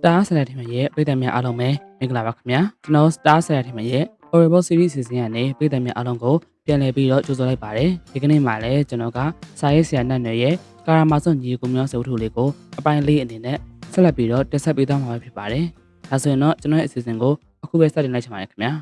Star ဆရာထင်ရဲ့ပြည်သက်များအားလုံးပဲမင်္ဂလာပါခင်ဗျာကျွန်တော် Star ဆရာထင်ရဲ့ Horrible Series စီစဉ်ကနေပြည်သက်များအားလုံးကိုပြန်လည်ပြီးတော့ကြိုဆိုလိုက်ပါတယ်ဒီကနေ့မှလည်းကျွန်တော်ကစာရေးဆရာနဲ့နယ်ရဲ့ကာရာမာစွန်ညီကိုမျိုးစုပ်ထုလေးကိုအပိုင်းလေးအနေနဲ့ဆက်လက်ပြီးတော့တက်ဆက်ပေးသွားမှာဖြစ်ပါတယ်ဒါဆိုရင်တော့ကျွန်တော်ရဲ့အစီအစဉ်ကိုအခုပဲစတင်လိုက်ချင်ပါတယ်ခင်ဗျာ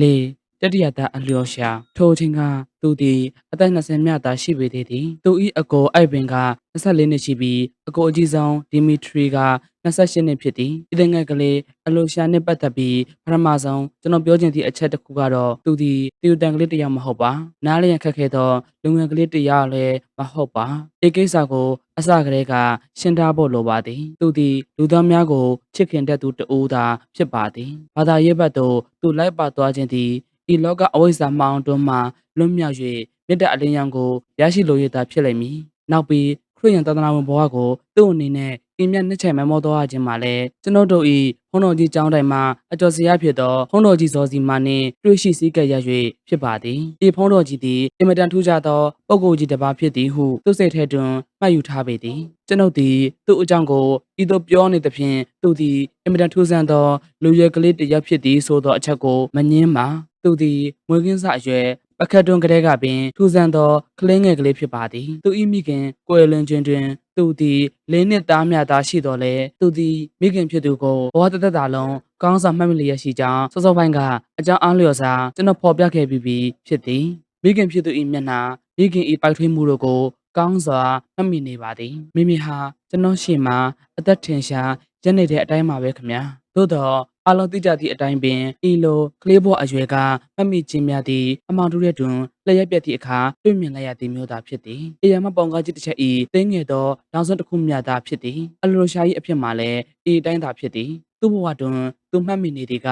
လေး တတိယတာအလျော်ရှာထိုအချိန်ကသူသည်အသက်20မြသာရှိပေသေးသည်သူ၏အကိုအိုက်ပင်က24နှစ်ရှိပြီးအကိုအကြီးဆုံးဒီမီထရီက28နှစ်ဖြစ်သည်ဒီတဲ့ငယ်ကလေးအလျော်ရှာနှင့်ပတ်သက်ပြီးပထမဆုံးကျွန်တော်ပြောချင်သည့်အချက်တစ်ခုကတော့သူသည်တီယူတန်ကလေးတစ်ယောက်မဟုတ်ပါနားလျက်ခက်ခဲသောလူငယ်ကလေးတစ်ယောက်လည်းမဟုတ်ပါဒီကိစ္စကိုအစကတည်းကရှင်းထားဖို့လိုပါသည်သူသည်လူသားများကိုချစ်ခင်တတ်သူတဦးသာဖြစ်ပါသည်ဘာသာရေးဘက်သို့သူလိုက်ပါသွားခြင်းသည် ဤလောကအဝိဇ္ဇာမှောင်တွန်းမှလွတ်မြောက်၍မေတ္တာအလင်းရောင်ကိုရရှိလိုရတာဖြစ်လိမ့်မည်။နောက်ပြီးခရစ်ယာန်သာသနာဝင်ဘဝကိုသူ့အနေနဲ့ အင်းမြတ်နှစ်ချက်မမောသွားခြင်းမှာလည်းကျွန်တော်တို့ဤဘုန်းတော်ကြီးကျောင်းတိုင်မှာအကျော်စရာဖြစ်သောဘုန်းတော်ကြီးဇော်စီမာနှင့်တွေ့ရှိစည်းကပ်ရ၍ဖြစ်ပါသည်။ဒီဘုန်းတော်ကြီးသည်အင်မတန်ထူးခြားသောပုဂ္ဂိုလ်ကြီးတစ်ပါးဖြစ်သည်ဟုသူစိတ်ထဲတွင်မှတ်ယူထားပေသည်။ကျွန်ုပ်သည်သူ့အကြောင်းကိုဤသို့ပြောနေသဖြင့်သူသည်အင်မတန်ထူးဆန်းသောလူရွယ်ကလေးတစ်ယောက်ဖြစ်သည်ဆိုသောအချက်ကိုမငင်းပါ။သူသည်မွေးကင်းစအရွယ်ပကတ်တွန်းကလေးကပင်ထူဆန်သောကလေးငယ်ကလေးဖြစ်ပါသည်သူ၏မိခင်ကိုယ်လွန်ခြင်းတွင် သူသည်လေးနှစ်သားမြသားရှိတော်လဲသူသည်မိခင်ဖြစ်သူကိုဘဝတသက်တာလုံးကောင်းစွာမှတ်မိလျက်ရှိကြောင်းစောစောပိုင်းကအကြောင်းအားလျော်စွာကျွန်တော်ဖော်ပြခဲ့ပြီးပြီဖြစ်သည်မိခင်ဖြစ်သူ၏မျက်နှာမိခင်၏ပိုက်ထွေးမှုတို့ကိုကောင်းစွာမှတ်မိနေပါသည်မိမိဟာကျွန်တော်ရှေ့မှာအသက်ထင်ရှားရနေတဲ့အတိုင်းပါပဲခင်ဗျာသို့တော့ အလုံးသိကြသည့်အတိုင်းပင်ဤလိုကလေးဘောအရွယ်ကမှတ်မိခြင်းများသည့်အမောင်တို့ရဲ့တွင်လျက်ပြက်သည့်အခါတွေ့မြင်လိုက်ရသည်မျိုးသာဖြစ်သည်။အရာမပေါင်ကားကြီးတစ်ချက်ဤတင်းငယ်သောတောင်စွန်းတစ်ခုမြသာဖြစ်သည်။အလိုရှာ၏အဖြစ်မှလည်းဤတိုင်းသာဖြစ်သည်။သူ့ဘဝတွင်သူမှတ်မိနေသည်က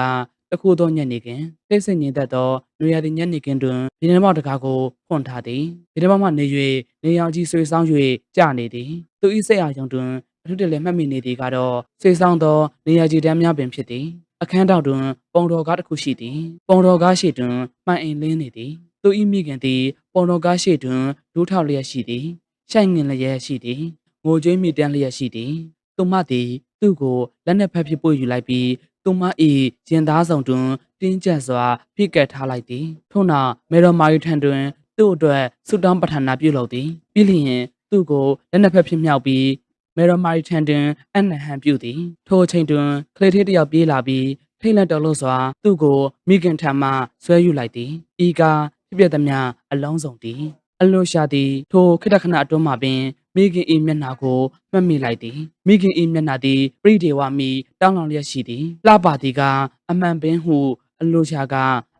တခုသောညနေခင်းတိတ်ဆိတ်ငြိမ်သက်သောလူရသည်ညနေခင်းတွင်ဒီနေ့မောက်တကားကိုဖွင့်ထားသည်ဒီနေ့မောက်မှနေ၍နေရောင်ကြီးဆွေဆောင်၍ကြာနေသည်သူ၏စိတ်အားကြောင့်တွင် အထူးတလည်းမှတ်မိနေသည်ကတော့ဆွေဆောင်သောနေရာကြီးတန်းများပင်ဖြစ်သည်အခန်းတောက်တွင်ပုံတော်ကားတစ်ခုရှိသည်ပုံတော်ကားရှိတွင်မှန်အိမ်လင်းနေသည်သူ၏မိခင်သည်ပုံတော်ကားရှိတွင်ဒူးထောက်လျက်ရှိသည်ရှိုက်ငင်လျက်ရှိသည်ငိုကြွေးမိတန်းလျက်ရှိသည်သူမသည်သူ့ကိုလက်နက်ဖက်ဖြစ်ပို့ယူလိုက်ပြီးသူမ၏ရင်သားဆောင်တွင်တင်းကျပ်စွာဖိကက်ထားလိုက်သည်ထို့နောက်မေတော်မာရီထံတွင်သူ့အတွက်ဆုတောင်းပဋ္ဌာနာပြုလုပ်သည်ပြီးလျင်သူ့ကိုလက်နက်ဖက်ဖြစ်မြောက်ပြီး မေရမာရီထန်တွင်အနဟံပြုသည်ထိုအချိန်တွင်ကလေးသေးတစ်ယောက်ပြေးလာပြီးထိတ်လန့်တော်လို့စွာသူ့ကိုမိခင်ထံမှဆွဲယူလိုက်သည်ဤကားဖြစ်ပြသည်များအလုံးစုံသည်အလိုရှာသည်ထိုခိတ္တခဏအတွင်းမှပင်မိခင်၏မျက်နှာကိုမှတ်မိလိုက်သည်မိခင်၏မျက်နှာသည်ပရိဒေဝမီတောင်းလောင်လျက်ရှိသည်လှပသည်ကအမှန်ပင်ဟု အလိုရှာက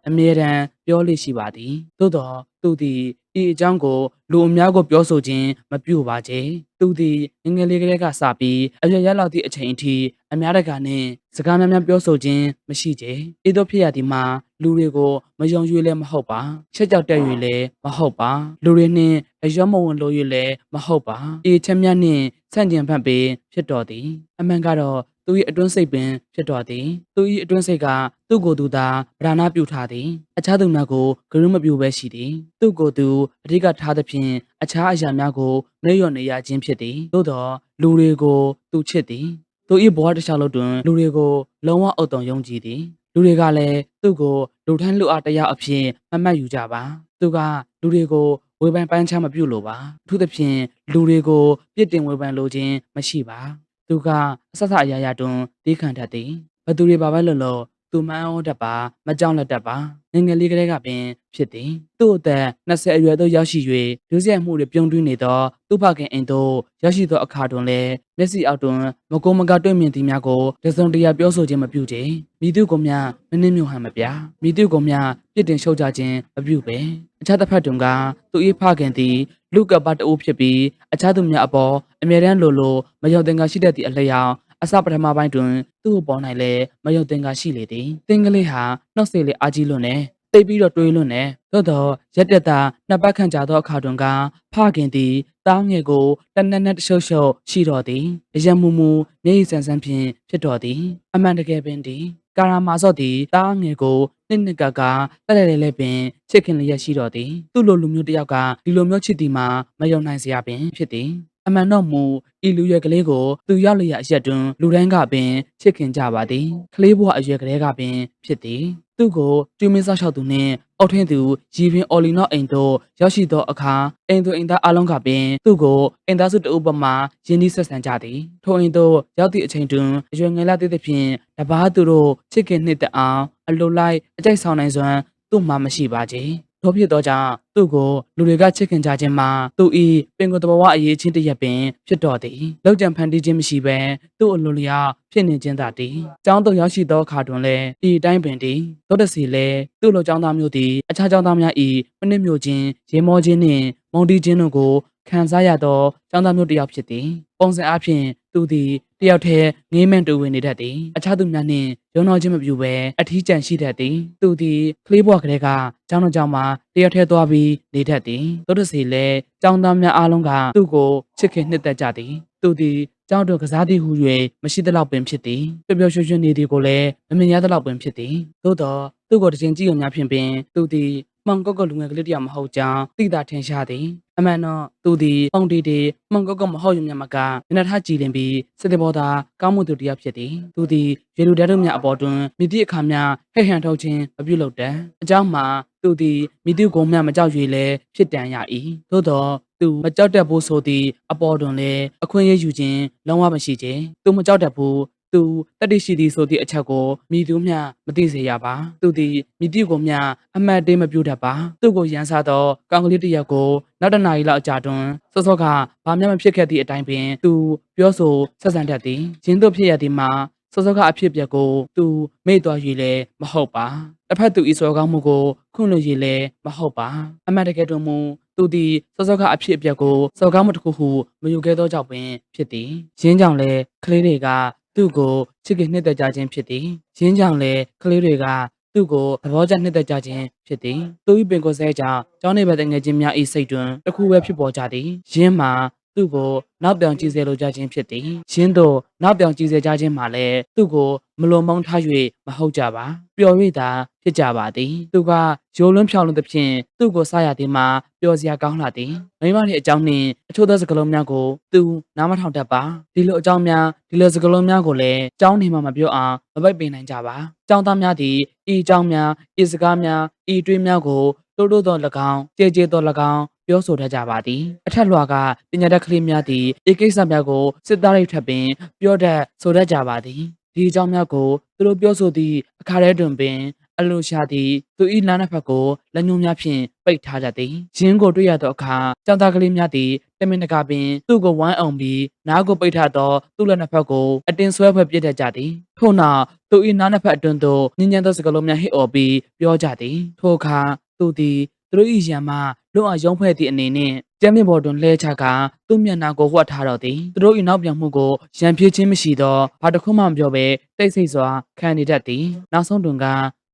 အမြဲတမ်းပြောလိရှိပါသည်သို့တော့သူသည် ဤအကြောင်းကိုလူအများကိုပြောဆိုခြင်းမပြုပါကြ။သူသည်ငယ်ငယ်လေးကလေးကစပြီးအရွယ်ရက်လောက်သည့်အချိန်အထိအများတကာနှင့်စကားများများပြောဆိုခြင်းမရှိကြ။ဤသို့ဖြစ်ရသည်မှာလူတွေကိုမယုံကြည်လည်းမဟုတ်ပါ။ချက်ကြောက်တက်၍လည်းမဟုတ်ပါ။လူတွေနှင့်အယောမဝင်လို့၍လည်းမဟုတ်ပါ။ဤချက်များနှင့်ဆန့်ကျင်ဘက်ပင်ဖြစ်တော်သည်။အမှန်ကတော့ သူ၏အတွင်းစိတ်ပင်ဖြစ်တော်သည်သူ၏အတွင်းစိတ်ကသူ့ကိုယ်သူသာဗราဏပြုထားသည်အခြားသူများကိုဂရုမပြုဘဲရှိသည်သူ့ကိုယ်သူအဓိကထားသဖြင့်အခြားအရာများကိုနှိမ့်လျော့နေရခြင်းဖြစ်သည်သို့သောလူတွေကိုသူချစ်သည်သူ၏ဘဝတစ်ခြားလုံးတွင်လူတွေကိုလုံးဝအုပ်တုံယုံကြည်သည်လူတွေကလည်းသူ့ကိုလူထမ်းလူအားတရားအဖြစ်မမှတ်ယူကြပါသူကလူတွေကိုဝေဖန်ပန်းချမပြုလိုပါအထူးသဖြင့်လူတွေကိုပြစ်တင်ဝေဖန်လိုခြင်းမရှိပါ သူကအဆက်ဆက်အရာရာတွင်တီးခံတတ်သည်ဘသူတွေပါပဲလို့လို့သူမန်းဩတတ်ပါမကြောက်လက်တတ်ပါ ငယ်ငယ်လေးကလေးကပင်ဖြစ်သည်သူ့အသက်20အရွယ်သို့ရောက်ရှိ၍ဒုစရိုက်မှုတွေပြုံးတွင်းနေသောသူ့ဖခင်အိမ်သို့ရောက်ရှိသောအခါတွင်လည်းမျက်စိအောက်တွင်မကုန်းမကတွေ့မြင်သည်များကိုတစုံတရာပြောဆိုခြင်းမပြုကြမိသူကိုများမနှင်းမြုံဟန်မပြမိသူကိုများပြစ်တင်ရှုတ်ချခြင်းမပြုပဲအခြားတစ်ဖက်တွင်ကသူ၏ဖခင်သည်လူကပတ်တူဖြစ်ပြီးအခြားသူများအပေါ်အမြဲတမ်းလိုလိုမရောက်တင်ကရှိတတ်သည့်အလျောက် အစပထမပိုင်းတွင်သူ့အပေါ်၌လည်းမယုံသင်္ကာရှိလေသည်။တင်ကလေးဟာနှုတ်ဆက်လေအာကြီးလွန်းနေတိတ်ပြီးတော့တွေးလွန်းနေသို့တော့ရက်တက်တာနှစ်ပတ်ခန့်ကြာသောအခါတွင်ကဖခင်သည်တားငယ်ကိုတနက်နက်တရှုပ်ရှုပ်ရှိတော်သည်အယံမူမူမျက်ရည်ဆန်းဆန်းဖြင့်ဖြစ်တော်သည်အမှန်တကယ်ပင်သည်ကာရာမာစော့သည်တားငယ်ကိုနှစ်နှစ်ကကတက်လဲလဲလဲပင်ချစ်ခင်လျက်ရှိတော်သည်သူ့လိုလူမျိုးတစ်ယောက်ကဒီလိုမျိုးချစ်သည်မှာမယုံနိုင်စရာပင်ဖြစ်သည် အမှန်တော့မူဤလူရွယ်ကလေးကိုသူရောက်လျက်အရက်တွင်လူတိုင်းကပင်ချစ်ခင်ကြပါသည်ကလေးဘဝအရွယ်ကလေးကပင်ဖြစ်သည်သူ့ကိုကျွေးမင်းစားလျှောက်သူနှင့်အောက်ထင်းသူရီပင်အော်လီနော့အိမ်သို့ရောက်ရှိသောအခါအိမ်သူအိမ်သားအလုံးကပင်သူ့ကိုအိမ်သားစုတအုပ်ပမာယင်းနှီးဆက်ဆံကြသည်ထိုအိမ်သို့ရောက်သည့်အချိန်တွင်အရွယ်ငယ်လာသည့်ဖြင့်တပားသူတို့ချစ်ခင်နှစ်သက်အောင်အလိုလိုက်အကြိုက်ဆောင်နိုင်စွမ်းသူ့မှာမရှိပါချေ ထို့ဖြစ်သောကြောင့်သူ့ကိုလူတွေကချစ်ခင်ကြခြင်းမှာသူ၏ပင်ကိုယ်တဘဝအရေးချင်းတစ်ရက်ပင်ဖြစ်တော်သည်လောက်ကြံဖန်တီးခြင်းမရှိဘဲသူ့အလိုလျောက်ဖြစ်နေခြင်းသာတည်ကျောင်းသို့ရောက်ရှိသောအခါတွင်လည်းဤအတိုင်းပင်တည်သောတစီလည်းသူ့လိုကျောင်းသားမျိုးသည်အခြားကျောင်းသားများ၏မနစ်မြို့ခြင်းရေမောခြင်းနှင့်မုန်တီးခြင်းတို့ကို ခံစားရသောကျောင်းသားမျိုးတစ်ယောက်ဖြစ်သည်ပုံစံအဖြစ်သူသည်တယောက်တည်းငေးမန့်တူဝင်နေတတ်သည်အခြားသူများနှင့်ရုံတော်ခြင်းမပြုဘဲအထီးကျန်ရှိတတ်သည်သူသည်ကလေးဘဝကလေးကကျောင်းတော်ကျောင်းမှာတယောက်တည်းသွားပြီးနေတတ်သည်သောတစီလည်းကျောင်းသားများအားလုံးကသူ့ကိုချစ်ခင်နှစ်သက်ကြသည်သူသည်ကျောင်းတော်ကစားသည်ဟု၍မရှိသလောက်ပင်ဖြစ်သည်ပျော်ပျော်ရွှင်ရွှင်နေသည်ကိုလည်းမမြင်ရသလောက်ပင်ဖြစ်သည်သို့တော့သူ့ကိုတစ်ချိန်ကြည့်ုံများဖြင့်ပင်သူသည်မှောင်ကောက်ကလူငယ်ကလေးတစ်ယောက်မဟုတ်ကြောင်းသိတာထင်ရှားသည် အမှန်တော့သူသည်ပေါင်တီတီမှောင်ကောက်ကမဟုတ်ရုံမျှမကမျက်နှာထားကြည်လင်ပြီးစစ်တဘောသားကောင်းမှုသူတစ်ယောက်ဖြစ်သည်သူသည်ရေလူတဲတို့များအပေါ်တွင်မိသည့်အခါများဟဲ့ဟန်ထုတ်ခြင်းမပြုလုပ်တတ်အကြောင်းမှာသူသည်မိသူကုံမျှမကြောက်ရွေလဲဖြစ်တန်ရ၏သို့တော့သူမကြောက်တတ်ဘူးဆိုသည့်အပေါ်တွင်လည်းအခွင့်အရေးယူခြင်းလုံးဝမရှိခြင်းသူမကြောက်တတ်ဘူး သူတတိရှိသည်ဆိုသည့်အချက်ကိုမိသူမျှမသိစေရပါသူသည်မိတိကိုမျှအမှတ်တေးမပြုတတ်ပါသူ့ကိုရန်စားသောကောင်ကလေးတစ်ယောက်ကိုနောက်တစ်နာရီလောက်အကြာတွင်စောစောကဘာမှမဖြစ်ခဲ့သည့်အတိုင်းပင်သူပြောဆိုဆက်ဆံတတ်သည်ရင်းတို့ဖြစ်ရသည်မှာစောစောကအဖြစ်အပျက်ကိုသူမေ့သွားရည်လည်းမဟုတ်ပါတစ်ဖက်သူဤစောကောင်းမှုကိုခွင့်လွှတ်ရည်လည်းမဟုတ်ပါအမှန်တကယ်တွင်မူသူသည်စောစောကအဖြစ်အပျက်ကိုစောကောင်းမှုတစ်ခုဟုမယူခဲ့သောကြောင့်ပင်ဖြစ်သည်ရင်းကြောင့်လည်းကလေးတွေက သူ့ကိုချစ်ခင်နှစ်သက်ကြခြင်းဖြစ်သည်။ရင်းကြောင့်လည်းကလေးတွေကသူ့ကိုသဘောကျနှစ်သက်ကြခြင်းဖြစ်သည်။သူ၏ပင်ကိုယ်ဆဲကြောင့်ကျောင်းနေဘက်တငယ်ချင်းများ၏စိတ်တွင်တစ်ခုပဲဖြစ်ပေါ်ကြသည်။ရင်းမှာ သူ့ကိုနောက်ပြောင်ကြည့်စေလိုကြခြင်းဖြစ်သည်။ရင်းတို့နောက်ပြောင်ကြည့်စေကြခြင်းမှာလည်းသူ့ကိုမလွန်မုန်းထား၍မဟုတ်ကြပါ။ပျော်၍သာဖြစ်ကြပါသည်။သူကရိုးလွန်းဖြောင်းလွန်းသဖြင့်သူ့ကိုစားရသည်မှာပျော်စရာကောင်းလာသည်။မိမရဲ့အကြောင်းနှင့်အချို့သောစကားလုံးများကိုသူနားမထောင်တတ်ပါ။ဒီလိုအကြောင်းများဒီလိုစကားလုံးများကိုလည်းကျောင်းနေမှာမပြောအောင်မပိတ်ပင်နိုင်ကြပါ။ကျောင်းသားများသည်ဤအကြောင်းများဤစကားများဤတွေးများကိုတိုးတိုးသော၎င်းကြဲကြဲသော၎င်း ပြောဆိုတတ်ကြပါသည်အထက်လွှာကပညာတတ်ကလေးများသည်ဤကိစ္စများကိုစစ်သားရိတ်ထပ်ပင်ပြောတတ်ဆိုတတ်ကြပါသည်ဒီအကြောင်းများကိုသူတို့ပြောဆိုသည့်အခါထဲတွင်ပင်အလိုရှာသည်သူ၏နားနှစ်ဖက်ကိုလက်ညှိုးများဖြင့်ပိတ်ထားကြသည်ရင်းကိုတွေ့ရသောအခါကြောင်သားကလေးများသည်တမင်တကာပင်သူ့ကိုဝိုင်းအောင်ပြီးနားကိုပိတ်ထားသောသူ့လက်နှစ်ဖက်ကိုအတင်းဆွဲဖွဲ့ပြစ်တတ်ကြသည်ထို့နောက်သူ၏နားနှစ်ဖက်အတွင်းသို့ညဉ့်ညံသောစကားလုံးများဟစ်အော်ပြီးပြောကြသည်ထိုအခါသူသည် သူတို့၏ရံမှလွတ်အောင်ရုံးဖွဲ့သည့်အနေနှင့်ကျမ်းမြင့်ပေါ်တွင်လှဲချကသူ့မျက်နှာကိုဝှက်ထားတော့သည်သူတို့၏နောက်ပြောင်မှုကိုရံပြေးခြင်းမရှိသောဘာတစ်ခုမှမပြောဘဲတိတ်ဆိတ်စွာခံနေတတ်သည်နောက်ဆုံးတွင်က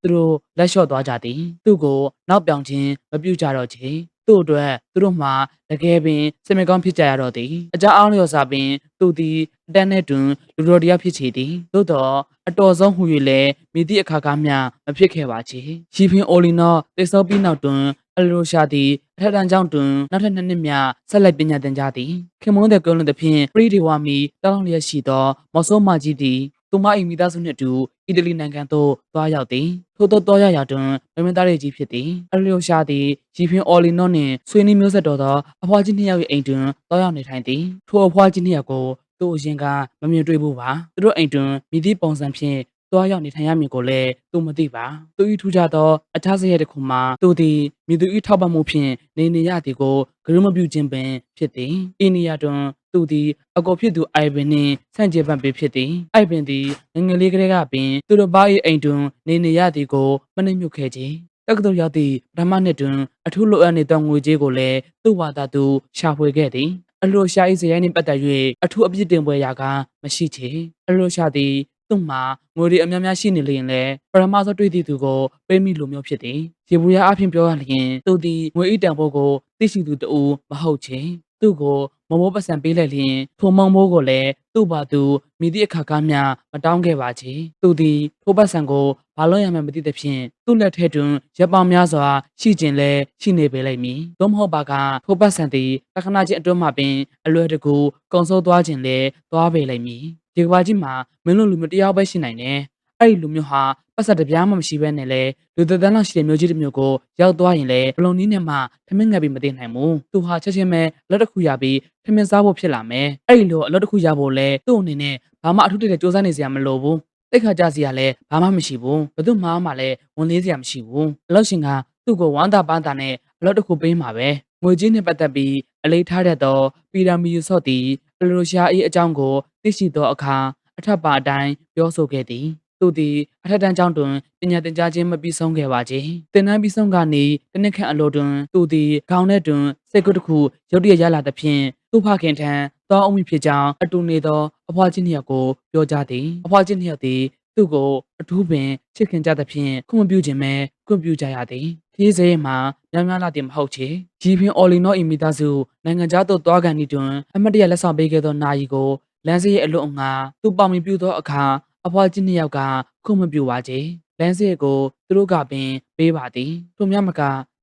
သူတို့လက်လျှော့သွားကြသည်သူ့ကိုနောက်ပြောင်ခြင်းမပြုကြတော့ချေသူ့အတွက်သူတို့မှတကယ်ပင်စင်မကောင်းဖြစ်ကြရတော့သည်အကြအောင်လျော်စာပင်သူသည်အတန်းနဲ့တွင်လူတော်တရားဖြစ်ချေသည်သို့တော့အတော်ဆုံးဟူ၍လည်းမိသည့်အခါကမျှမဖြစ်ခဲ့ပါချေရီဖင်အိုလီနောတေဆောပြီးနောက်တွင် အလိုရှာသည်အထက်တန်းကျောင်းတွင်နောက်ထပ်နှစ်နှစ်မြဆက်လက်ပညာသင်ကြားသည်ခင်မွန်းတဲ့ကုန်းလွန်သဖြင့်ပရိဒီဝါမီတောင်းလျက်ရှိသောမော်ဆိုးမာကြီးသည်သူမ၏မိသားစုနှင့်အတူအီတလီနိုင်ငံသို့သွားရောက်သည်ထို့သောသွားရောက်ရာတွင်မမင်းသားရဲ့ကြီးဖြစ်သည်အလျိုရှာသည်ရီဖင်အော်လီနောနှင့်ဆွေနီမျိုးဆက်တော်သောအဖွားကြီးနှစ်ယောက်၏အိမ်တွင်သွားရောက်နေထိုင်သည်ထိုအဖွားကြီးနှစ်ယောက်ကိုသူ့အရင်ကမမြင်တွေ့ဘူးပါသူတို့အိမ်တွင်မိသည့်ပုံစံဖြင့် သွားရောက်နေထိုင်ရမည်ကိုလည်းသူမသိပါသူ၏ထူးခြားသောအခြားစရဲတစ်ခုမှာသူသည်မိသူ၏ထောက်ပံ့မှုဖြင့်နေနေရသည်ကိုဂရုမပြုခြင်းပင်ဖြစ်သည်အိန္ဒိယတွင်သူသည်အကိုဖြစ်သူအိုင်ဗင်နှင့်ဆန့်ကျင်ဘက်ပင်ဖြစ်သည်အိုင်ဗင်သည်ငယ်ငယ်လေးကလေးကပင်သူတို့ဘာ၏အိမ်တွင်နေနေရသည်ကိုမနှိမ့်မြုပ်ခဲ့ခြင်းတက္ကသိုလ်ရောက်သည့်ပထမနှစ်တွင်အထူးလိုအပ်နေသောငွေကြေးကိုလည်းသူ့ဝါသာသူရှာဖွေခဲ့သည်အလိုရှာ၏ဇယိုင်းနှင့်ပတ်သက်၍အထူးအပြစ်တင်ပွဲရာကမရှိချေအလိုရှာသည် သူ့မှာငွေတွေအများများရှိနေလျင်လည်းပရမသောတွေ့သည့်သူကိုပေးမိလိုမျိုးဖြစ်သည်ရေဘူးရအဖြစ်ပြောရလျင်သူသည်ငွေဤတန်ဖိုးကိုသိရှိသူတဦးမဟုတ်ချေသူ့ကို မမိုးပတ်စံပေးလိုက်လျင်ထိုမောင်မိုးကိုလည်းသူ့ဘာသူမိသည့်အခါကမျှမတောင်းခဲ့ပါချေသူသည်ထိုပတ်စံကိုဘာလို့ရမှန်းမသိသဖြင့်သူ့လက်ထဲတွင်ရပ်ပေါင်းများစွာရှိကျင်လဲရှိနေပေလိမ့်မည်သို့မဟုတ်ပါကထိုပတ်စံသည်တခဏချင်းအတွင်းမှာပင်အလွယ်တကူကုံဆိုးသွားခြင်းလဲသွားပေလိမ့်မည်ဒီကဘာကြီးမှာမင်းတို့လူမျိုးတယောက်ပဲရှိနိုင်တယ် အဲ့ဒီလူမျိုးဟာပတ်စံတစ်ပြားမှမရှိဘဲနဲ့လေလူသက်တမ်းလောက်ရှိတဲ့မျိုးကြီးတစ်မျိုးကိုရောက်သွားရင်လေဘလုံနည်းနဲ့မှထမင်းငတ်ပြီးမသိနိုင်ဘူးသူဟာချက်ချင်းပဲလက်တစ်ခုရပြီးထမင်းစားဖို့ဖြစ်လာမယ်အဲ့ဒီလိုအလုပ်တစ်ခုရဖို့လဲသူ့အနေနဲ့ဘာမှအထူးတတဲ့စူးစမ်းနေစရာမလိုဘူးတိတ်ခါကြစီရလဲဘာမှမရှိဘူးဘယ်သူမှမှလည်းဝန်လေးစရာမရှိဘူးအလုပ်ရှင်ကသူ့ကိုဝမ်းသာပန်းသာနဲ့အလုပ်တစ်ခုပေးမှာပဲငွေကြီးနဲ့ပတ်သက်ပြီးအလေးထားတဲ့တော့ပီရာမီယူဆော့တီအလိုရှာအေးအကြောင်းကိုသိရှိသောအခါအထက်ပါအတိုင်းပြောဆိုခဲ့သည် သူသည်အထက်တန်းကျောင်းတွင်ပညာသင်ကြားခြင်းမပြီးဆုံးခဲ့ပါချေ။သင်တန်းပြီးဆုံးကနေတနစ်ခန့်အလိုတွင်သူသည်ခေါင်းထဲတွင်စိတ်ကူးတစ်ခုရုတ်တရက်ရလာသဖြင့်သူ့ဖခင်ထံတောင်းအုံဖြစ်ကြောင်းအတူနေသောအဖွားချင်းနှစ်ယောက်ကိုပြောကြသည်။အဖွားချင်းနှစ်ယောက်သည်သူ့ကိုအထူးပင်ချစ်ခင်ကြသဖြင့်ခွင့်မပြုခြင်းပဲခွင့်ပြုကြရသည်။ဒီစဲမှာများများလာသည်မဟုတ်ချေ။ကြီးပင်အော်လီနောအီမီသားစုနိုင်ငံခြားသို့သွားကန်ဤတွင်အမတ်တရလက်ဆောင်ပေးခဲ့သောနာယီကိုလမ်းစေးရဲ့အလွတ်အငါသူပေါင်မီပြုသောအခါ အဖွားချင်းနှစ်ယောက်ကခွင့်မပြုပါချေလမ်းစေးကိုသူတို့ကပင်ပေးပါသည်ထို့မြမက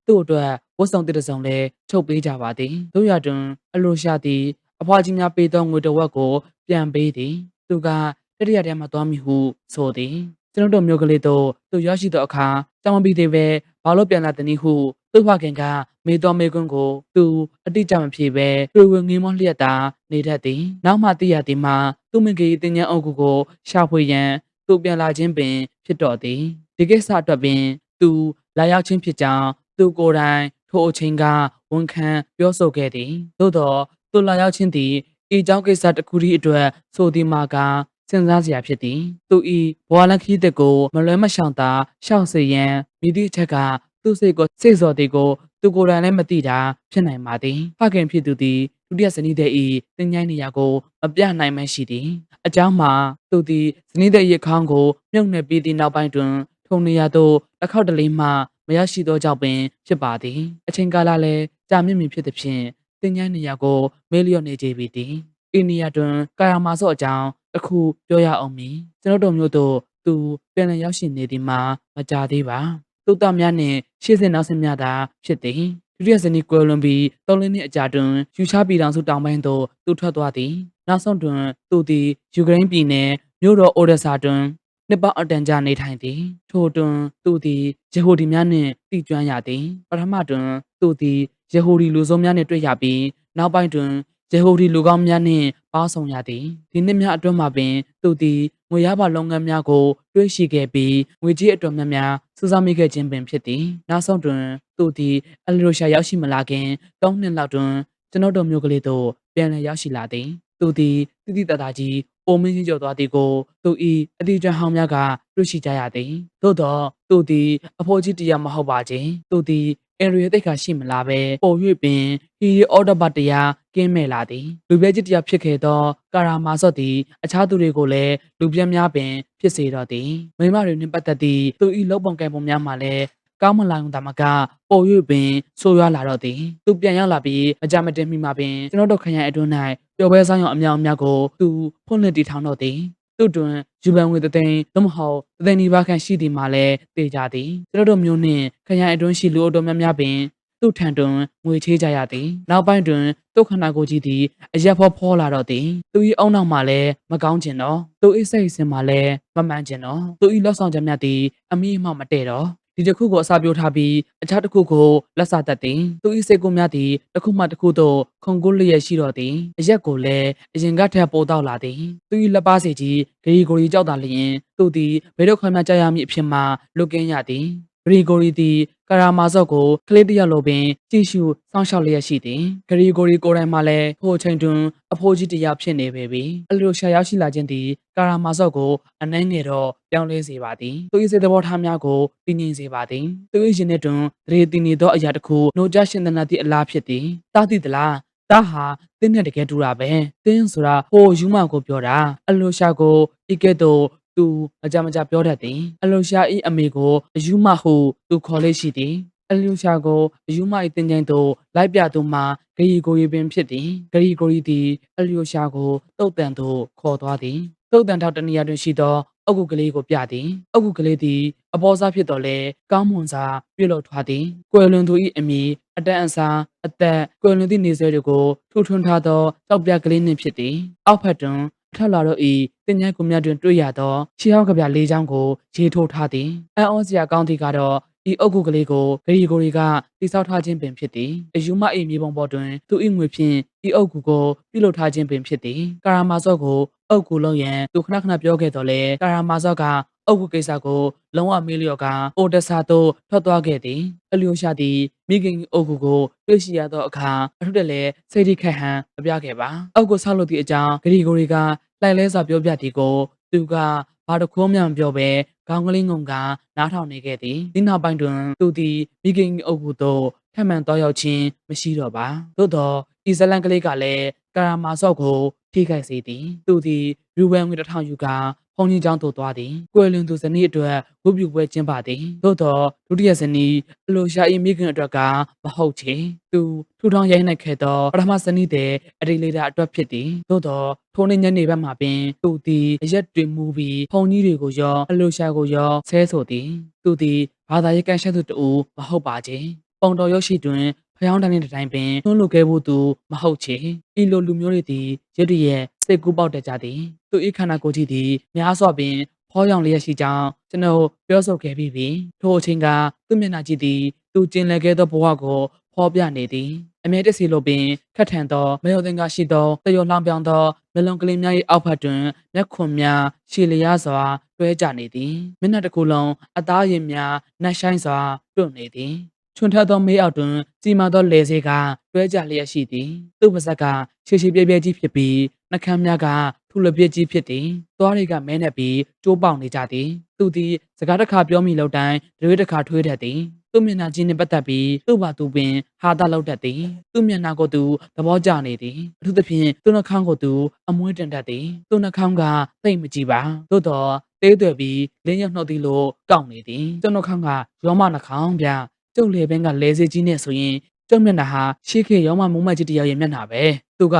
သူ့အတွက်ဝတ်ဆောင်တစ်တစုံလည်းချုပ်ပေးကြပါသည်တို့ရတွင်အလိုရှာသည်အဖွားကြီးများပေးသောငွေတစ်ဝက်ကိုပြန်ပေးသည်သူကတတိယတည်းမှသွားမိဟုဆိုသည်ကျွန်ုပ်တို့မျိုးကလေးတို့သူရောက်ရှိသောအခါကြောင်မပြီးသေးပဲဘာလို့ပြန်လာသနည်းဟု သူ့ဖခင်ကမေးတော်မေကွန်းကိုသူအတိအကျမဖြေပဲတွေ့ဝင်ငင်းမောလျက်သာနေတတ်သည်နောက်မှသိရသည်မှာသူ့မိခင်တင်ញံအုပ်ကူကိုရှာဖွေရန်သူပြန်လာခြင်းပင်ဖြစ်တော်သည်ဒီကိစ္စအတွက်ပင်သူလာရောက်ခြင်းဖြစ်ကြောင်းသူကိုယ်တိုင်ထိုအချိန်ကဝန်ခံပြောဆိုခဲ့သည်သို့သောသူလာရောက်ခြင်းသည်ဤเจ้าကိစ္စတစ်ခုတည်းအတွက်ဆိုသည်မှာကစဉ်းစားစရာဖြစ်သည်သူဤဘဝလခီးတဲ့ကိုမလွဲမရှောင်သာရှောင်စေရန်မိသည့်အချက်က သူ့စိတ်ကိုစိတ်စော်သည်ကိုသူကိုယ်တိုင်လည်းမသိတာဖြစ်နိုင်ပါသည်ဖခင်ဖြစ်သူသည်ဒုတိယဇနီးတဲ့ဤတင်ញိုင်းနေရာကိုမပြနိုင်မှရှိသည်အကြောင်းမှာသူသည်ဇနီးတဲ့ရခေါင်းကိုမြုပ်နှံပြီးသည့်နောက်ပိုင်းတွင်ထုံနေရာသို့တစ်ခေါက်တလေမှမရရှိသောကြောင့်ပင်ဖြစ်ပါသည်အချိန်ကာလလည်းကြာမြင့်မြင့်ဖြစ်သည်ဖြင့်တင်ញိုင်းနေရာကိုမေးလျော့နေကြပြီသည်အိန္ဒိယတွင်ကာယာမာဆော့အကြောင်းအခုပြောရအောင်မည်ကျွန်တော်တို့မျိုးတို့သူပြန်လည်ရောက်ရှိနေသည်မှာမကြသေးပါ သူ့သားများနှင့်ရှေ့စဉ်နောက်ဆက်များသာဖြစ်သည်ဒုတိယဇနီးကွယ်လွန်ပြီးသုံးလနှစ်အကြာတွင်ယူရှားပြည်ထောင်စုတောင်ပိုင်းသို့သူထွက်သွားသည်နောက်ဆုံးတွင်သူသည်ယူကရိန်းပြည်နယ်မြို့တော်အိုဒက်ဆာတွင်နှစ်ပေါင်းအတန်ကြာနေထိုင်သည်ထို့တွင်သူသည်ယေဟိုဒီများနှင့်တည်ကျွမ်းရသည်ပထမတွင်သူသည်ယေဟိုဒီလူစုံများနှင့်တွေ့ရပြီးနောက်ပိုင်းတွင် ယေဟိုဒီလူကောင်းများနှင့်ပေါင်းဆောင်ရသည်ဒီနှစ်များအတွင်းမှာပင်သူသည်ငွေရပါလုပ်ငန်းများကိုတွေ့ရှိခဲ့ပြီးငွေကြေးအတော်များများစူးစမ်းမိခဲ့ခြင်းပင်ဖြစ်သည်နောက်ဆုံးတွင်သူသည်အလီရိုရှာရောက်ရှိမလာခင်၃နှစ်လောက်တွင်ကျွန်ုပ်တို့မျိုးကလေးတို့ပြန်လည်ရောက်ရှိလာသည်သူသည်တိတိတတ်တာကြီး အိုမင်းကြီးကျော်သွားသည်ကိုသူ၏အတိအကျဟောင်းများကတွေ့ရှိကြရသည်သို့သောသူသည်အဖိုးကြီးတရားမဟုတ်ပါခြင်းသူသည်အင်ရီရဲ့တိတ်ခါရှိမလားပဲပို့၍ပင်ဟီရီအော်ဒဘတ်တရားကင်းမဲ့လာသည်လူပြဲကြီးတရားဖြစ်ခဲ့သောကာရာမာဆော့သည်အခြားသူတွေကိုလည်းလူပြဲများပင်ဖြစ်စေတော့သည်မိမတွေနှင့်ပတ်သက်သည့်သူ၏လုံပုံကံပုံများမှာလည်း ကောင်းမလာုံသာမကပို့၍ပင်ဆိုးရွားလာတော့သည်သူပြန်ရောက်လာပြီးအကြမတင်မိမှာပင်ကျွန်တော်တို့ခရိုင်အတွင်း၌ပျော်ပွဲဆောင်ရောင်အမြောင်အများကိုသူဖွင့်လှစ်တည်ထောင်တော့သည်သူ့တွင်ယူပန်ငွေတသိန်းသို့မဟုတ်တသိန်းနီးပါးခန့်ရှိသည်မှာလည်းတေကြသည်ကျွန်တော်တို့မျိုးနှင့်ခရိုင်အတွင်းရှိလူအတော်များများပင်သူ့ထံတွင်ငွေချေးကြရသည်နောက်ပိုင်းတွင်သူ့ခန္ဓာကိုယ်ကြီးသည်အရက်ဖောဖောလာတော့သည်သူ၏အုံနောက်မှလည်းမကောင်းကျင်တော့သူ၏စိတ်အစဉ်မှလည်းမမှန်ကျင်တော့သူ၏လက်ဆောင်ချက်များသည်အမိအမှမတည့်တော့ ဒီတစ်ခုကိုအစာပြိုးထားပြီးအခြားတစ်ခုကိုလက်စာတတ်သည်သူ၏စိတ်ကူးများသည်တစ်ခုမှတစ်ခုသို့ခုန်ကိုလျက်ရှိတော့သည်အရက်ကိုလည်းအရင်ကထက်ပိုတော့လာသည်သူ၏လက်ပါစီကြီးဂရီဂိုရီကြောက်တာလျင်သူသည်ဘယ်တော့ခွင့်မကြရမည်အဖြစ်မှလွတ်ကင်းရသည် ဂရီဂိုရီသည်ကာရာမာဆော့ကိုကလေးတယောက်လိုပင်ကြည့်ရှုစောင့်ရှောက်လျက်ရှိသည်ဂရီဂိုရီကိုယ်တိုင်မှလည်းထိုအချိန်တွင်အဖိုးကြီးတစ်ယောက်ဖြစ်နေပေပြီအလိုရှာရောက်ရှိလာခြင်းသည်ကာရာမာဆော့ကိုအနှဲငယ်တော့ပြောင်းလဲစေပါသည်သူ၏စိတ်သဘောထားများကိုတည်ငြိမ်စေပါသည်သူ၏ရင်ထဲတွင်တရေတည်နေသောအရာတစ်ခုနှိုကြရှင်သနာသည့်အလားဖြစ်သည်တားသည့်သလားတားဟာတင်းနဲ့တကယ်တူတာပဲတင်းဆိုတာဟိုယူမကိုပြောတာအလိုရှာကိုဤကဲ့သို့ သူအကြမကြပြောတတ်သည်အလုံရှာဤအမေကိုအယူမဟုသူခေါ်လေးရှိသည်အလျူရှာကိုအယူမ၏တင်ကြိမ်သို့လိုက်ပြသူမှာဂရီကိုရီပင်ဖြစ်သည်ဂရီကိုရီသည်အလျူရှာကိုတုတ်တန်သို့ခေါ်သွားသည်တုတ်တန်ထောက်တနေရာတွင်ရှိသောအုတ်ကုကလေးကိုပြသည်အုတ်ကုကလေးသည်အပေါ်စားဖြစ်တော်လဲကောင်းမွန်စွာပြုလုပ်ထားသည်ကွယ်လွန်သူ၏အမည်အတန်းအစားအသက်ကွယ်လွန်သည့်နေဆွဲတွေကိုထူထွန်းထားသောကြောက်ပြကလေးနှင့်ဖြစ်သည်အောက်ဖက်တွင်အ ထက်လာတို့၏တင်ញဲကွန်မြတ်တွင်တွေ့ရသောရှေးဟောင်းကဗျာလေးချောင်းကိုရေးထိုးထားသည်အံ့ဩစရာကောင်းသည့်ကတော့ဤအုတ်ကုကလေးကိုဂရီကိုရီကတိစောက်ထားခြင်းပင်ဖြစ်သည်အယူမ၏မြေပုံပေါ်တွင်သူ၏ငွေဖြင့်ဤအုတ်ကုကိုပြုလုပ်ထားခြင်းပင်ဖြစ်သည်ကာရာမာဆော့ကိုအုတ်ကုလုံးရန်သူခဏခဏပြောခဲ့တော်လဲကာရာမာဆော့က အုတ်ကုကိစ္စကိုလုံးဝမေးလျော့ကအိုတဆာသို့ထွက်သွားခဲ့သည်အလျိုရှာသည်မိခင်အုတ်ကုကိုတွေ့ရှိရသောအခါအထုတလဲစိတ်ထိခက်ဟန်မပြခဲ့ပါအုတ်ကုဆောက်လုပ်သည့်အကြောင်းဂရီကိုရီကလိုက်လဲစွာပြောပြသည်ကိုသူကဘာတခုမှမပြောဘဲခေါင်းကလေးငုံကနားထောင်နေခဲ့သည်ဒီနောက်ပိုင်းတွင်သူသည်မိခင်အုတ်ကုသို့ထပ်မံသွားရောက်ခြင်းမရှိတော့ပါသို့သောဤဇလန်ကလေးကလည်းကာရာမာဆော့ကိုထိခိုက်စေသည်သူသည်ရူဝဲငွေတစ်ထောင်ယူကာ ဖုန်ကြီးကျောင်းသို့သွားသည်ကွယ်လွန်သူဇနီးအတွက်ဝုပြူပွဲကျင်းပသည်သို့သောဒုတိယဇနီးအလိုရှာ၏မိခင်အတွက်ကမဟုတ်ချေသူထူထောင်ရိုင်းနှက်ခဲ့သောပထမဇနီးတဲ့အဒီလေတာအတွက်ဖြစ်သည်သို့သောထိုနေ့ညနေဘက်မှာပင်သူသည်အရက်တွင်မူပြီးဖုန်ကြီးတွေကိုရောအလိုရှာကိုရောဆဲဆိုသည်သူသည်ဘာသာရေးကန်ရှက်သူတူမဟုတ်ပါချေပုံတော်ရုပ်ရှိတွင် ဖျောင်းတန်းတဲ့တိုင်းပင်နှုံးလူခဲ့ဖို့သူမဟုတ်ချေဤလိုလူမျိုးတွေသည်ရစ်တရက်စိတ်ကူးပေါက်တတ်ကြသည်သူဤခန္ဓာကိုယ်ကြီးသည်များစွာပင်ဖောရောင်လျက်ရှိကြောင်းကျွန်တော်ပြောဆိုခဲ့ပြီးပြီထိုအချိန်ကသူ့မျက်နှာကြည့်သည်သူကျင်လည်ခဲ့သောဘဝကိုဖော်ပြနေသည်အမြဲတစေလိုပင်ခတ်ထန်သောမယောသင်္ကာရှိသောတယောလောင်ပြောင်သောမလွန်ကလေးများ၏အောက်ဖက်တွင်မျက်ခွန်များရှည်လျားစွာတွဲကြနေသည်မျက်နှာတစ်ခုလုံးအသားရည်များနှက်ဆိုင်စွာတွန့်နေသည် ချွန်ထက်သောမေးအောက်တွင်စီမာသောလေစေကတွဲကြလျက်ရှိသည်သူ့ပါဇက်ကရှည်ရှည်ပြဲပြဲကြီးဖြစ်ပြီးနှကမ်းများကထူလပြစ်ကြီးဖြစ်သည်သွားတွေကမဲနေပြီးကျိုးပေါက်နေကြသည်သူသည်စကားတစ်ခါပြောမိလို့တိုင်းဒရွေးတစ်ခါထွေးတတ်သည်သူ့မျက်နှာကြီးနှင့်ပတ်သက်ပြီးသူ့ဘာသူပင်ဟာတာလောက်တတ်သည်သူ့မျက်နှာကိုသူသဘောကျနေသည်အထူးသဖြင့်သူ့နှာခေါင်းကိုသူအမွှေးတင်တတ်သည်သူ့နှာခေါင်းကသိမ့်မကြည့်ပါသို့တော့သေးသွယ်ပြီးလင်းရုံနှုတ်သည်လို့ကောက်နေသည်ကျွန်တော်ခေါင်းကရောမနှာခေါင်းဗျ ကျုပ်လေပင်ကလဲစေးကြီးနဲ့ဆိုရင်ကျုပ်မျက်နှာဟာရှေးခေတ်ရောမမုံမကြီးတယောက်ရဲ့မျက်နှာပဲသူက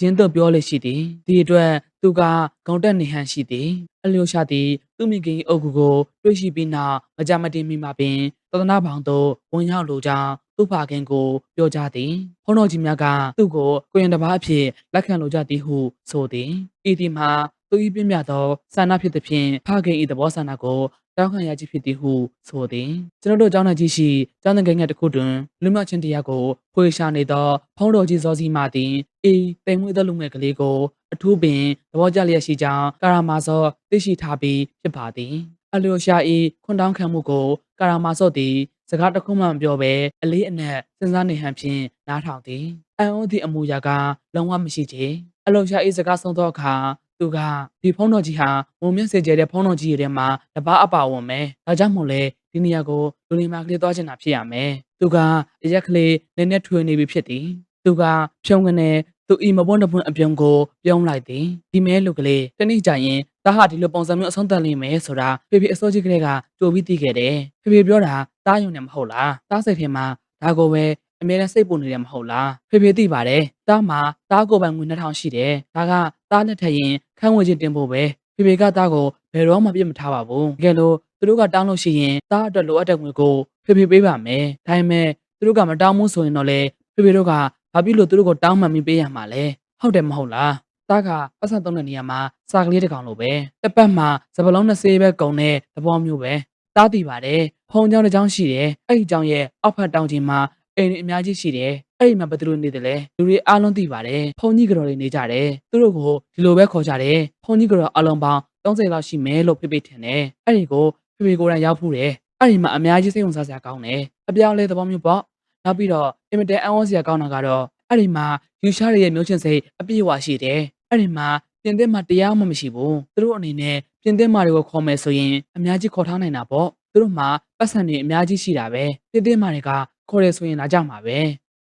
ရင်းသွပြောလို့ရှိသည်ဒီအတွက်သူကဂုံတက်နေဟန်ရှိသည်အလျိုရှာသည်သူမိခင်အုပ်ကူကိုတွေ့ရှိပြီးနောက်မကြမတင်မိမှပင်သဒနာဘောင်သို့ဝင်ရောက်လိုကြောင်းသူ့ဖခင်ကိုပြောကြသည်ဖုန်းတော်ကြီးများကသူ့ကိုကိုရင်တစ်ပါးအဖြစ်လက်ခံလိုကြသည်ဟုဆိုသည်ဤဒီမှာသူ၏ပြင်းပြသောဆန္ဒဖြစ်သည်ဖြင့်ဖခင်၏သဘောဆန္ဒကို တောင်းခံရခြင်းဖြစ်သည်ဟုဆိုသည်ကျွန်တော်တို့ကျောင်းသားကြီးရှိကျောင်းသားငယ်ငယ်တစ်ခုတွင်လူမျိုးချင်းတရားကိုဖွေရှာနေသောဖုန်းတော်ကြီးစောစီမှသည်အေးတိမ်မွေးသောလူငယ်ကလေးကိုအထူးပင်သဘောကျလျက်ရှိကြောင်းကာရာမာစောသိရှိထားပြီးဖြစ်ပါသည်အလျိုရှာ၏ခွန်တောင်းခံမှုကိုကာရာမာစောသည်စကားတစ်ခုမှမပြောဘဲအလေးအနက်စဉ်းစားနေဟန်ဖြင့်နားထောင်သည်အံ့ဩသည့်အမူအရာကလုံးဝမရှိချေအလျိုရှာ၏စကားဆုံးသောအခါ သူကဒီဖုန်းတော်ကြီးဟာမုံမြင့်စေကျတဲ့ဖုန်းတော်ကြီးရဲ့ထဲမှာတပားအပါဝင်မယ်။ဒါကြောင့်မို့လဲဒီနေရာကိုလူလီမာကလေးသွားချင်တာဖြစ်ရမယ်။သူကအရက်ကလေးနည်းနည်းထွေနေပြီဖြစ်သည်။သူကဖြုံကနေသူဤမပွန်းတပွန်းအပြုံကိုပြုံးလိုက်သည်။ဒီမဲလူကလေးတနေ့ကျရင်တားဟာဒီလိုပုံစံမျိုးအဆုံးသတ်လိမ့်မယ်ဆိုတာဖေဖေအစိုးကြီးကလေးကကြိုပြီးသိခဲ့တယ်။ဖေဖေပြောတာတားယုံနေမဟုတ်လား။တားစိတ်ထဲမှာဒါကိုပဲ အမြဲတမ်းစိတ်ပူနေတယ်မဟုတ်လားဖေဖေသိပါတယ်တားမှာတားကိုပိုင်ငွေ2000ရှိတယ်ဒါကတားလက်ထက်ရင်ခန်းဝင်ချင်းတင်ဖို့ပဲဖေဖေကတားကိုဘယ်တော့မှပြစ်မထားပါဘူးတကယ်လို့သူတို့ကတောင်းလို့ရှိရင်တားအတွက်လိုအပ်တဲ့ငွေကိုဖေဖေပေးပါမယ်ဒါပေမဲ့သူတို့ကမတောင်းဘူးဆိုရင်တော့လေဖေဖေတို့ကဘာဖြစ်လို့သူတို့ကိုတောင်းမှန်ပြီးပေးရမှာလဲဟုတ်တယ်မဟုတ်လားတားကပတ်စံသုံးတဲ့နေရာမှာစာကလေးတစ်ကောင်လိုပဲတစ်ပတ်မှာစပလုံး20ပဲကုန်တဲ့သဘောမျိုးပဲတားတည်ပါတယ်ဖုံเจ้าတစ်ကြောင်းရှိတယ်အဲ့ဒီเจ้าရဲ့အောက်ဖက်တောင်ချင်းမှာ အိမ်တွေအများကြီးရှိတယ်အဲ့ဒီမှာဘယ်သူတို့နေတယ်လဲလူတွေအားလုံးသိပါတယ်ဖုန်ကြီးကတော်တွေနေကြတယ်သူတို့ကိုဒီလိုပဲခေါ်ကြတယ်ဖုန်ကြီးကတော်အလုံးပေါင်း30လောက်ရှိမယ်လို့ဖေဖေထင်တယ်အဲ့ဒီကိုဖေဖေကိုယ်တိုင်ရောက်ဖူးတယ်အဲ့ဒီမှာအများကြီးစိတ်ဝင်စားစရာကောင်းတယ်အပြောင်းလဲသဘောမျိုးပေါ့နောက်ပြီးတော့အင်မတန်အံ့ဩစရာကောင်းတာကတော့အဲ့ဒီမှာယူရှားရဲ့မျိုးချင်းစိတ်အပြည့်အဝရှိတယ်အဲ့ဒီမှာပြင်သစ်မှာတရားမှမရှိဘူးသူတို့အနေနဲ့ပြင်သစ်မှာတွေကိုခေါ်မယ်ဆိုရင်အများကြီးခေါ်ထားနိုင်တာပေါ့သူတို့မှာပတ်စံတွေအများကြီးရှိတာပဲပြင်သစ်မှာတွေက ခေါ်ရဲဆိုရင်လာကြမှာပဲ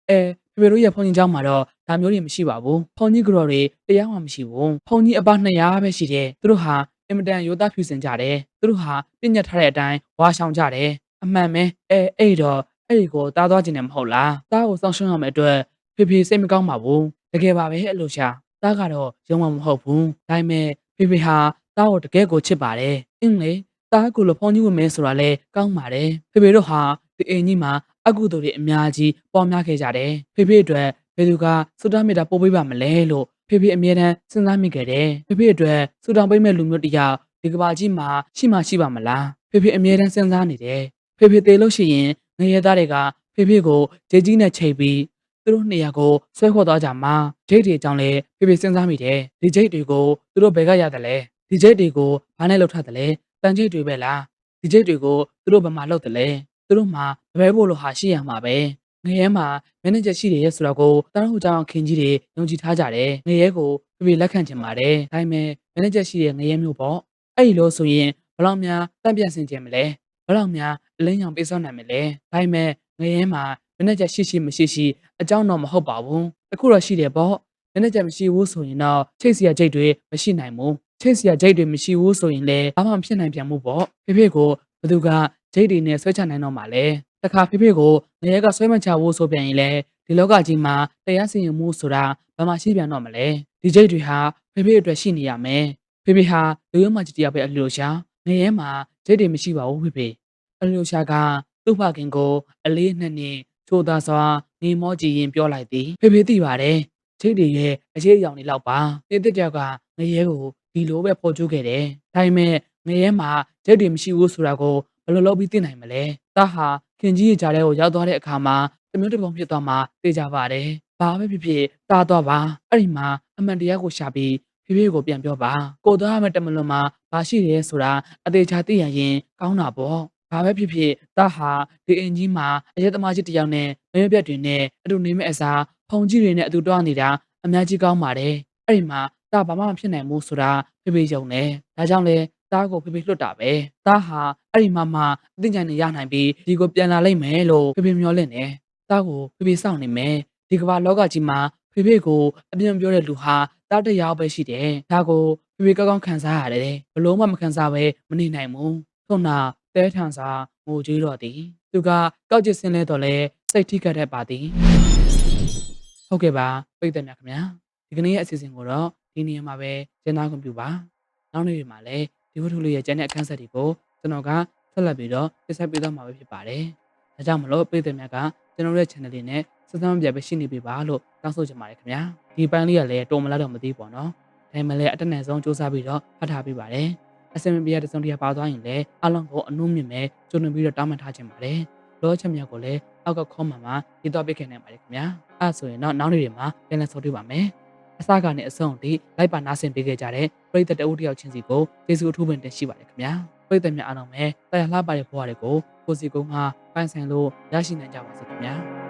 အဲဖေဖေတို့ရဲ့ဖုန်ကြီးเจ้าမှာတော့ဒါမျိုးတွေမရှိပါဘူးဖုန်ကြီးကြော်တွေတရားမှမရှိဘူးဖုန်ကြီးအပ200ပဲရှိတယ်သူတို့ဟာအင်မတန်ရိုးသားဖြူစင်ကြတယ်သူတို့ဟာပြညတ်ထားတဲ့အတိုင်းဝါရှောင်ကြတယ်အမှန်ပဲအဲအဲ့တော့ အဲ့ဒီကိုတားသွားခြင်းနဲ့မဟုတ်လားတားကိုစောင့်ရှောက်ရမယ့်အတွက်ဖေဖေစိတ်မကောင်းပါဘူးတကယ်ပါပဲအလိုရှာတားကတော့ရုံမမဟုတ်ဘူးဒါပေမဲ့ဖေဖေဟာတားကိုတကယ်ကိုချစ်ပါတယ်အင်းလေတားကိုလဖုန်းကြီးဝင်မဲဆိုတာလဲကောင်းပါတယ်ဖေဖေတို့ဟာဒီအိမ်ကြီးမှာ အကုသိုလ်တွေအများကြီးပေါ်များခဲ့ကြတယ်ဖေဖေအတွက်ဘယ်သူကသုတမေတ္တာပို့ပေးပါမလဲလို့ဖေဖေအမြဲတမ်းစဉ်းစားမိခဲ့တယ်ဖေဖေအတွက်သုတောင်းပေးမဲ့လူမျိုးတစ်ယောက်ဒီကဘာကြီးမှာရှိမှရှိပါမလားဖေဖေအမြဲတမ်းစဉ်းစားနေတယ်ဖေဖေသေးလို့ရှိရင်ငရဲသားတွေကဖေဖေကိုဂျေကြီးနဲ့ချိန်ပြီးသူတို့နှစ်ယောက်ကိုဆွဲခေါ်သွားကြမှာဂျိတ်တွေအကြောင်းလဲဖေဖေစဉ်းစားမိတယ်ဒီဂျိတ်တွေကိုသူတို့ဘယ်ကရတယ်လဲဒီဂျိတ်တွေကိုဘာနဲ့လောက်ထတယ်လဲတန်ဂျိတ်တွေပဲလားဒီဂျိတ်တွေကိုသူတို့ဘယ်မှာလောက်တယ်လဲသူတို့မှာ ဘယ်ဘဲဖို့လို့ဟာရှိရမှာပဲငရဲမှာမန်နေဂျာရှိတယ်ရဲ့ဆိုတော့ကိုတန်းဟုတ်ကြောင်ခင်ကြီးတွေယုံကြည်ထားကြတယ်ငရဲကိုဖေဖေလက်ခံချင်ပါတယ်ဒါပေမဲ့မန်နေဂျာရှိတဲ့ငရဲမျိုးပေါ့အဲ့ဒီလို့ဆိုရင်ဘယ်လောက်များတန့်ပြန့်စင်ကြမလဲဘယ်လောက်များအလင်းရောင်ပေးစောနိုင်မလဲဒါပေမဲ့ငရဲမှာမန်နေဂျာရှိရှိမရှိရှိအကြောင်းတော့မဟုတ်ပါဘူးအခုတော့ရှိတယ်ပေါ့မန်နေဂျာမရှိဘူးဆိုရင်တော့ချိတ်စီရဂျိတ်တွေမရှိနိုင်ဘူးချိတ်စီရဂျိတ်တွေမရှိဘူးဆိုရင်လည်းဘာမှမဖြစ်နိုင်ပြန်ဘူးပေါ့ဖေဖေကိုဘသူကဂျိတ်တွေနဲ့ဆွဲချနိုင်တော့မှာလဲ တခါဖေဖေကိုငရဲကဆွဲမချဘူးဆိုပြန်ရင်လည်းဒီလောကကြီးမှာတရားစီရင်မှုဆိုတာဘာမှရှိပြန်တော့မလဲဒီဂျိတ်တွေဟာဖေဖေအတွက်ရှိနေရမယ်ဖေဖေဟာလူရုံးမကြီးတရားပဲအလိုရှာငရဲမှာဂျိတ်တွေမရှိပါဘူးဖေဖေအလိုရှာကသူ့ဖခင်ကိုအလေးနဲ့နဲ့ချိုးသားစွာနေမောကြည်ရင်ပြောလိုက်သည်ဖေဖေသိပါတယ်ဂျိတ်တွေရဲ့အခြေအယောင်တွေလောက်ပါတိတစ်တယောက်ကငရဲကိုဒီလိုပဲပေါ်ကျူးခဲ့တယ်ဒါပေမဲ့ငရဲမှာဂျိတ်တွေမရှိဘူးဆိုတာကိုဘယ်လိုလုပ်ပြီးသိနိုင်မလဲတာဟာ ခင်ကြီးရဲ့ကြားထဲကိုရောက်သွားတဲ့အခါမှာတမျိုးတစ်ပုံဖြစ်သွားမှသိကြပါတယ်ဘာပဲဖြစ်ဖြစ်တားသွားပါအဲ့ဒီမှာအမှန်တရားကိုရှာပြီးဖေဖေကိုပြန်ပြောပါကိုသွားမဲ့တမလွန်မှာဘာရှိရဲဆိုတာအသေးချာသိရရင်ကောင်းတာပေါ့ဘာပဲဖြစ်ဖြစ်တာဟာဒီအင်ကြီးမှာအရက်သမားကြီးတစ်ယောက်နဲ့မရပြတ်တွေနဲ့အတူနေမဲ့အစားဖုန်ကြီးတွေနဲ့အတူတွားနေတာအများကြီးကောင်းပါတယ်အဲ့ဒီမှာတာဘာမှမဖြစ်နိုင်ဘူးဆိုတာဖေဖေယုံတယ်ဒါကြောင့်လေ တားကိုဖေဖေလွတ်တာပဲတားဟာအဲ့ဒီမှာမှအသိဉာဏ်နဲ့ရနိုင်ပြီးဒီကိုပြန်လာလိမ့်မယ်လို့ဖေဖေမျှော်လင့်တယ်တားကိုဖေဖေစောင့်နေမယ်ဒီကမ္ဘာလောကကြီးမှာဖေဖေကိုအပြင်းပြောတဲ့လူဟာတားတရာပဲရှိတယ်ဒါကိုဖေဖေကောင်းကောင်းခံစားရတယ်ဘလို့မှမခံစားပဲမနေနိုင်ဘူးထုံနာတဲထန်စာငိုကြွေးတော့သည်သူကကောက်ကျစ်စင်းလဲတော့လဲစိတ်ထိခတ်တတ်ပါသည်ဟုတ်ကဲ့ပါပြည့်တယ်မြတ်ခင်ဗျာဒီကနေ့ရဲ့အစီအစဉ်ကိုတော့ဒီနေရာမှာပဲကျင်းသားခွင့်ပြုပါနောက်နေ့တွေမှာလည်း ဒီဝတ္ထုလေးရဲ့ကျန်တဲ့အခန်းဆက်တွေကိုကျွန်တော်ကဆက်လက်ပြီးတော့ပြဆက်ပေးသွားမှာပဲဖြစ်ပါတယ်ဒါကြောင့်မလို့ပြည့်တယ်မြတ်ကကျွန်တော်ရဲ့ channel လေးနဲ့စသမ်းပြပဲရှိနေပြီပါလို့တောင်းဆိုချင်ပါတယ်ခင်ဗျာဒီပိုင်းလေးကလည်းတော်မလားတော့မသိပါတော့ဒါပေမဲ့လည်းအတက်နဲ့ဆုံးစူးစမ်းပြီးတော့ဖတ်ထားပေးပါတယ်အစင်မပြေတဲ့စုံတရားပါသွားရင်လည်းအလုံးကိုအနှုံးမြင့်မဲ့ကျွန်းပြီးတော့တောင်းပန်ထားခြင်းပါတယ်လောချက်မြတ်ကိုလည်းအောက်ကခေါမှာမှာရေးတော့ပေးခဲ့နိုင်ပါတယ်ခင်ဗျာအဲဆိုရင်တော့နောက်နေ့တွေမှာပြန်လည်ဆော်တွေ့ပါမယ် အစကနေအဆုံးထိလိုက်ပါနားဆင်ပေးခဲ့ကြတဲ့ပရိသတ်တအုပ်တယောက်ချင်းစီကိုကျေးဇူးအထူးပင်တင်ရှိပါတယ်ခင်ဗျာပရိသတ်များအားလုံးပဲတရားလှပတဲ့ဘဝတွေကိုကိုစီကုန်းကပန်းဆိုင်လို့ရရှိနိုင်ကြပါစေခင်ဗျာ